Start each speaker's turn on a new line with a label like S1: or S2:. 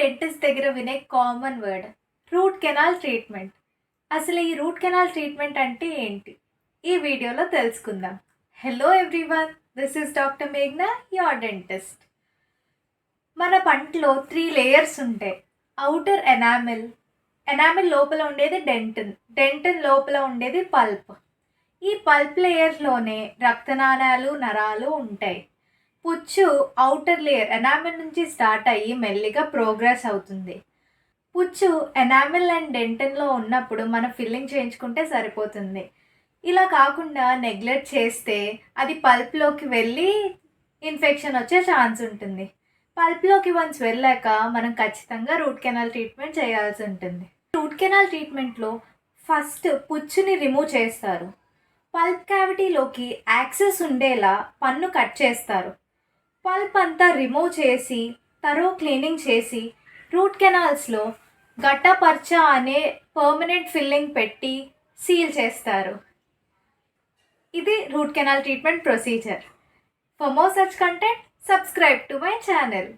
S1: Dentist దగ్గర వినే common word root canal treatment అసలు ఈ రూట్ కెనాల్ ట్రీట్మెంట్ అంటే ఏంటి? ఈ వీడియోలో తెలుసుకుందాం. Hello everyone this is doctor మేఘ్నా your dentist మన పంటలో త్రీ లేయర్స్ ఉంటాయి. అవుటర్ ఎనామిల్ ఎనామిల్ లోపల ఉండేది డెంటన్ డెంటన్ లోపల ఉండేది పల్ప్ ఈ పల్ప్ లేయర్లోనే రక్తనాళాలు నరాలు ఉంటాయి. పుచ్చు అవుటర్ లేయర్ ఎనామిల్ నుంచి స్టార్ట్ అయ్యి మెల్లిగా ప్రోగ్రెస్ అవుతుంది. పుచ్చు ఎనామిల్ అండ్ డెంటన్లో ఉన్నప్పుడు మనం ఫిల్లింగ్ చేయించుకుంటే సరిపోతుంది. ఇలా కాకుండా నెగ్లెక్ట్ చేస్తే అది పల్ప్లోకి వెళ్ళి ఇన్ఫెక్షన్ వచ్చే ఛాన్స్ ఉంటుంది. పల్ప్లోకి వన్స్ వెళ్ళాక మనం ఖచ్చితంగా రూట్ కెనాల్ ట్రీట్మెంట్ చేయాల్సి ఉంటుంది. రూట్ కెనాల్ ట్రీట్మెంట్లో ఫస్ట్ పుచ్చుని రిమూవ్ చేస్తారు. పల్ప్ క్యావిటీలోకి యాక్సెస్ ఉండేలా పన్ను కట్ చేస్తారు. పల్ప్ అంతా రిమూవ్ చేసి తరో క్లీనింగ్ చేసి రూట్ కెనాల్స్లో గట్టపర్చ అనే పర్మనెంట్ ఫిల్లింగ్ పెట్టి సీల్ చేస్తారు. ఇది root canal treatment procedure. For more such content subscribe to my channel.